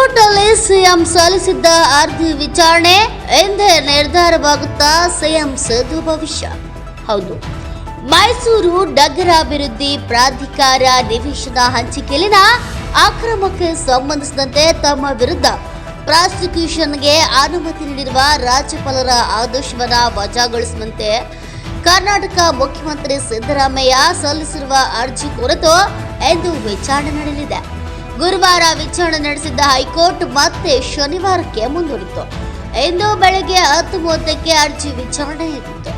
ಹೈಕೋರ್ಟ್ನಲ್ಲಿ ಸಿಎಂ ಸಲ್ಲಿಸಿದ್ದ ಅರ್ಜಿ ವಿಚಾರಣೆ ಎಂದೇ ನಿರ್ಧಾರವಾಗುತ್ತಾ ಸಿಎಂ ಸದು ಭವಿಷ್ಯ. ಹೌದು. ಮೈಸೂರು ನಗರಾಭಿವೃದ್ಧಿ ಪ್ರಾಧಿಕಾರ ನಿವೇಶನ ಹಂಚಿಕೆಯಲ್ಲಿನ ಅಕ್ರಮಕ್ಕೆ ಸಂಬಂಧಿಸಿದಂತೆ ತಮ್ಮ ವಿರುದ್ಧ ಪ್ರಾಸಿಕ್ಯೂಷನ್ಗೆ ಅನುಮತಿ ನೀಡಿರುವ ರಾಜ್ಯಪಾಲರ ಆದೇಶವನ್ನು ವಜಾಗೊಳಿಸುವಂತೆ ಕರ್ನಾಟಕ ಮುಖ್ಯಮಂತ್ರಿ ಸಿದ್ದರಾಮಯ್ಯ ಸಲ್ಲಿಸಿರುವ ಅರ್ಜಿ ಕುರಿತು ಎಂದು ವಿಚಾರಣೆ ನಡೆಯಲಿದೆ. ಗುರುವಾರ ವಿಚಾರಣೆ ನಡೆಸಿದ್ದ ಹೈಕೋರ್ಟ್ ಮತ್ತೆ ಶನಿವಾರಕ್ಕೆ ಮುಂದೂಡಿತು ಇಂದು ಬೆಳಗ್ಗೆ ಹತ್ತು ಮೂವತ್ತಕ್ಕೆ ಅರ್ಜಿ ವಿಚಾರಣೆ ಇತ್ತು.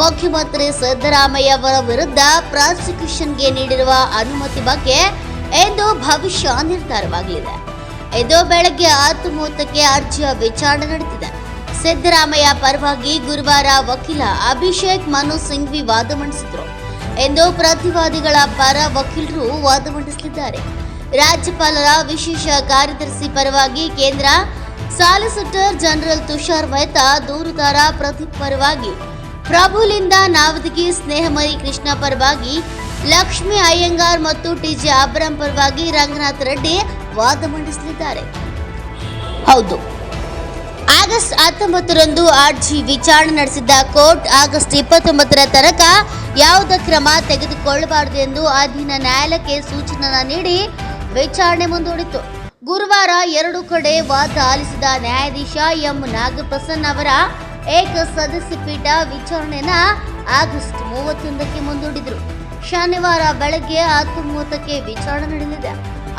ಮುಖ್ಯಮಂತ್ರಿ ಸಿದ್ದರಾಮಯ್ಯ ಅವರ ವಿರುದ್ಧ ಪ್ರಾಸಿಕ್ಯೂಷನ್ಗೆ ನೀಡಿರುವ ಅನುಮತಿ ಬಗ್ಗೆ ಇಂದು ಭವಿಷ್ಯ ನಿರ್ಧಾರವಾಗಲಿದೆ. ಇಂದು ಬೆಳಗ್ಗೆ ಹತ್ತು ಮೂವತ್ತಕ್ಕೆ ಅರ್ಜಿಯ ವಿಚಾರಣೆ ನಡೆದಿದೆ. ಸಿದ್ದರಾಮಯ್ಯ ಪರವಾಗಿ ಗುರುವಾರ ವಕೀಲ ಅಭಿಷೇಕ್ ಮನು ಸಿಂಘ್ವಿ ವಾದ ಮಂಡಿಸಿದರು. ಎಂದು ಪ್ರತಿವಾದಿಗಳ ಪರ ವಕೀಲರು ವಾದ ಮಂಡಿಸಲಿದ್ದಾರೆ. ರಾಜ್ಯಪಾಲರ ವಿಶೇಷ ಕಾರ್ಯದರ್ಶಿ ಪರವಾಗಿ ಕೇಂದ್ರ ಸಾಲಿಸಿಟರ್ ಜನರಲ್ ತುಷಾರ್ ಮೆಹ್ತಾ ದೂರುದಾರ ಪ್ರದೀಪ್ ಪರವಾಗಿ, ಪ್ರಭುಲಿಂದ ನಾವದಗಿ ಸ್ನೇಹಮರಿ ಕೃಷ್ಣ ಪರವಾಗಿ, ಲಕ್ಷ್ಮಿ ಅಯ್ಯಂಗಾರ್ ಮತ್ತು ಟಿಜೆ ಅಬ್ರಾಂ ಪರವಾಗಿ ರಂಗನಾಥ್ ರೆಡ್ಡಿ ವಾದ ಮಂಡಿಸಲಿದ್ದಾರೆ. ಹೌದು. ಆಗಸ್ಟ್ ಹತ್ತೊಂಬತ್ತರಂದು ಅರ್ಜಿ ವಿಚಾರಣೆ ನಡೆಸಿದ್ದ ಕೋರ್ಟ್ ಆಗಸ್ಟ್ ಇಪ್ಪತ್ತೊಂಬತ್ತರ ತನಕ ಯಾವುದೇ ಕ್ರಮ ತೆಗೆದುಕೊಳ್ಳಬಾರದು ಎಂದು ಅಧೀನ ನ್ಯಾಯಾಲಯಕ್ಕೆ ಸೂಚನೆ ನೀಡಿ ವಿಚಾರಣೆ ಮುಂದೂಡಿತು. ಗುರುವಾರ ಎರಡು ಕಡೆ ವಾದ ಆಲಿಸಿದ ನ್ಯಾಯಾಧೀಶ ಎಂ. ನಾಗಪ್ರಸನ್ ಅವರ ಏಕ ಸದಸ್ಯ ಪೀಠ ವಿಚಾರಣೆಯನ್ನ ಆಗಸ್ಟ್ ಮೂವತ್ತೊಂದಕ್ಕೆ ಮುಂದೂಡಿದರು. ಶನಿವಾರ ಬೆಳಗ್ಗೆ ಹತ್ತು ಮೂವತ್ತಕ್ಕೆ ವಿಚಾರಣೆ ನಡೆಯಲಿದೆ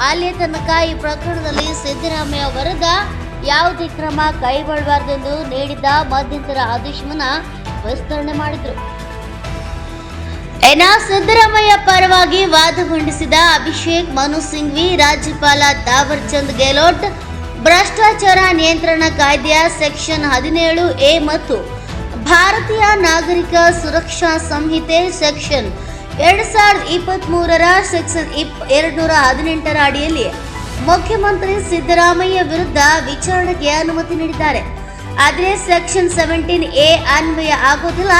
ಅಲ್ಲಿಯ ತನಕ ಈ ಪ್ರಕರಣದಲ್ಲಿ ಸಿದ್ದರಾಮಯ್ಯ ವಿರುದ್ಧ ಯಾವುದೇ ಕ್ರಮ ಕೈಗೊಳ್ಳಬಾರದೆಂದು ನೀಡಿದ್ದ ಮಧ್ಯಂತರ ಆದೇಶವನ್ನು ವಿಸ್ತರಣೆ ಮಾಡಿದ್ರು. ಎನ್ನ ಸಿದ್ದರಾಮಯ್ಯ ಪರವಾಗಿ ವಾದ ಮಂಡಿಸಿದ ಅಭಿಷೇಕ್, ಮನು ಸಿಂಘ್ವಿ, ರಾಜ್ಯಪಾಲ ತಾವರ್ ಚಂದ್ ಗೆಹ್ಲೋಟ್ ಭ್ರಷ್ಟಾಚಾರ ನಿಯಂತ್ರಣ ಕಾಯ್ದೆಯ ಸೆಕ್ಷನ್ ಹದಿನೇಳು ಎ ಮತ್ತು ಭಾರತೀಯ ನಾಗರಿಕ ಸುರಕ್ಷಾ ಸಂಹಿತೆ ಸೆಕ್ಷನ್ ಎರಡು ಸಾವಿರದ ಇಪ್ಪತ್ತ್ ಮೂರರ ಸೆಕ್ಷನ್ ಇಪ್ ಎರಡ್ನೂರ ಹದಿನೆಂಟರ ಅಡಿಯಲ್ಲಿ ಮುಖ್ಯಮಂತ್ರಿ ಸಿದ್ದರಾಮಯ್ಯ ವಿರುದ್ಧ ವಿಚಾರಣೆಗೆ ಅನುಮತಿ ನೀಡಿದ್ದಾರೆ. ಆದರೆ ಸೆಕ್ಷನ್ ಸೆವೆಂಟೀನ್ ಎ ಅನ್ವಯ ಆಗೋದಿಲ್ಲ.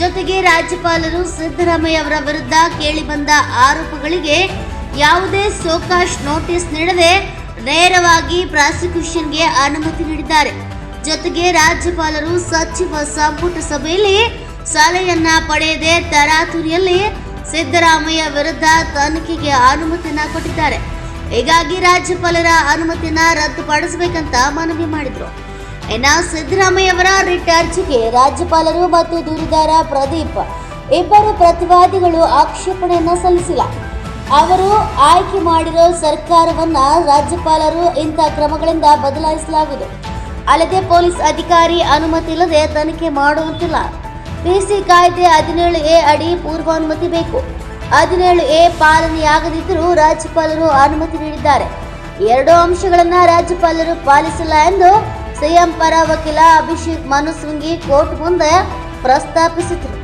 ಜೊತೆಗೆ ರಾಜ್ಯಪಾಲರು ಸಿದ್ದರಾಮಯ್ಯ ಅವರ ವಿರುದ್ಧ ಕೇಳಿಬಂದ ಆರೋಪಗಳಿಗೆ ಯಾವುದೇ ಸೋಕಾಶ್ ನೋಟಿಸ್ ನೀಡದೆ ನೇರವಾಗಿ ಪ್ರಾಸಿಕ್ಯೂಷನ್ಗೆ ಅನುಮತಿ ನೀಡಿದ್ದಾರೆ. ಜೊತೆಗೆ ರಾಜ್ಯಪಾಲರು ಸಚಿವ ಸಂಪುಟ ಸಭೆಯಲ್ಲಿ ಸಲಹೆಯನ್ನ ಪಡೆಯದೆ ತರಾತುರಿಯಲ್ಲಿ ಸಿದ್ದರಾಮಯ್ಯ ವಿರುದ್ಧ ತನಿಖೆಗೆ ಅನುಮತಿಯನ್ನ ಕೊಟ್ಟಿದ್ದಾರೆ. ಹೀಗಾಗಿ ರಾಜ್ಯಪಾಲರ ಅನುಮತಿಯನ್ನ ರದ್ದುಪಡಿಸಬೇಕಂತ ಮನವಿ ಮಾಡಿದ್ರು. ಇನ್ನ ಸಿದ್ದರಾಮಯ್ಯ ಅವರ ರಿಟ್ ಅರ್ಜಿಗೆ ರಾಜ್ಯಪಾಲರು ಮತ್ತು ದೂರುದಾರ ಪ್ರದೀಪ್ ಇಬ್ಬರು ಪ್ರತಿವಾದಿಗಳು ಆಕ್ಷೇಪಣೆಯನ್ನ ಸಲ್ಲಿಸಿಲ್ಲ. ಅವರು ಆಯ್ಕೆ ಮಾಡಿರೋ ಸರ್ಕಾರವನ್ನ ರಾಜ್ಯಪಾಲರು ಇಂಥ ಕ್ರಮಗಳಿಂದ ಬದಲಾಯಿಸಲಾಗುವುದು. ಅಲ್ಲದೆ ಪೊಲೀಸ್ ಅಧಿಕಾರಿ ಅನುಮತಿ ಇಲ್ಲದೆ ತನಿಖೆ ಮಾಡುವಂತಿಲ್ಲ. ಪಿಸಿ ಕಾಯ್ದೆ ಹದಿನೇಳು ಎ ಅಡಿ ಪೂರ್ವಾನುಮತಿ ಬೇಕು. ಹದಿನೇಳು ಎ ಪಾಲನೆಯಾಗದಿದ್ದರೂ ರಾಜ್ಯಪಾಲರು ಅನುಮತಿ ನೀಡಿದ್ದಾರೆ. ಎರಡೂ ಅಂಶಗಳನ್ನು ರಾಜ್ಯಪಾಲರು ಪಾಲಿಸಿಲ್ಲ ಎಂದು ಸಿಎಂ ಪರ ವಕೀಲ ಅಭಿಷೇಕ್ ಮನು ಕೋರ್ಟ್ ಮುಂದೆ ಪ್ರಸ್ತಾಪಿಸಿದರು.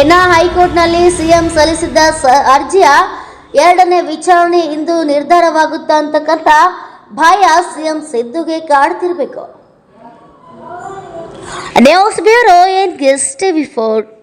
ಇನ್ನ ಹೈಕೋರ್ಟ್ನಲ್ಲಿ ಸಿಎಂ ಸಲ್ಲಿಸಿದ್ದ ಅರ್ಜಿಯ ಎರಡನೇ ವಿಚಾರಣೆ ಇಂದು ನಿರ್ಧಾರವಾಗುತ್ತಾ ಅಂತಕ್ಕಂಥ ಭಯ ಸಿಎಂ ಸಿದ್ದುಗೆ ಕಾಡ್ತಿರ್ಬೇಕು. News bureau and guest before four.